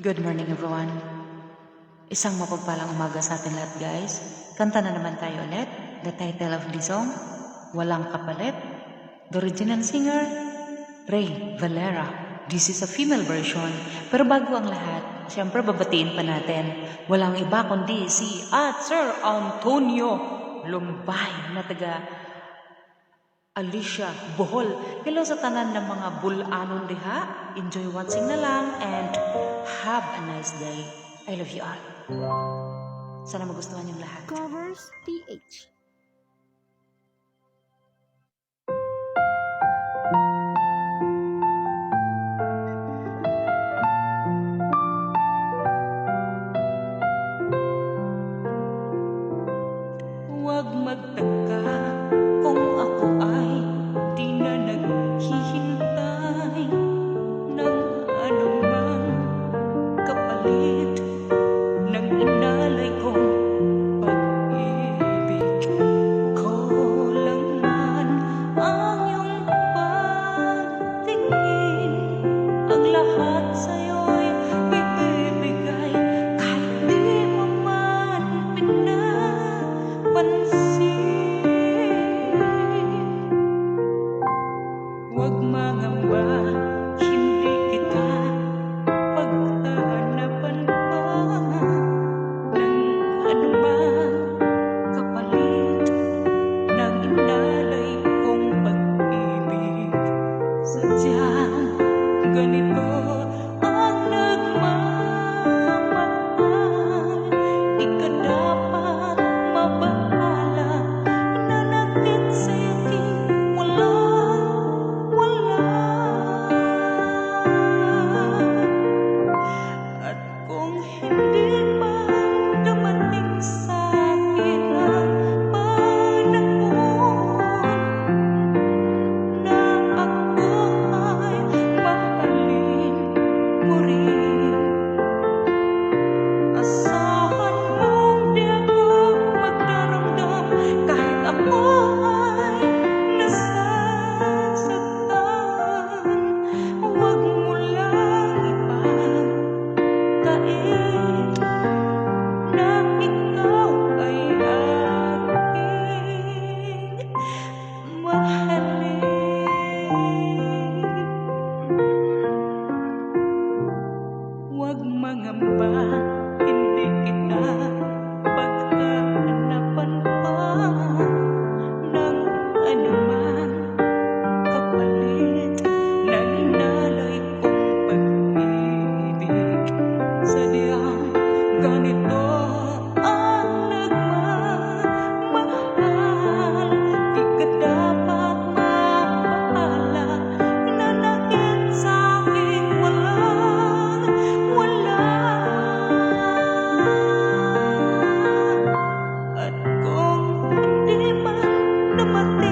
Good morning everyone. Isang mapagpalang umaga sa atin lahat guys. Kanta na naman tayo ulit. The title of the song, Walang Kapalit. The original singer, Ray Valera. This is a female version. Pero bago ang lahat, syempre babatiin pa natin. Walang iba kundi si at Sir Antonio Lumbay na taga Alicia Bohol. Hello sa tanan ng mga bulanon diha. Enjoy watching na lang and have a nice day. I love you all. Sana magustuhan yung lahat. Covers PH. Huwag magtaka kapalit ng inalay kong pag-ibig. Ko ang iyong pagtingin ang lahat sa'yo'y ibibigay. Kahit di mo man pinapansin. Huwag mangamba, 家。mati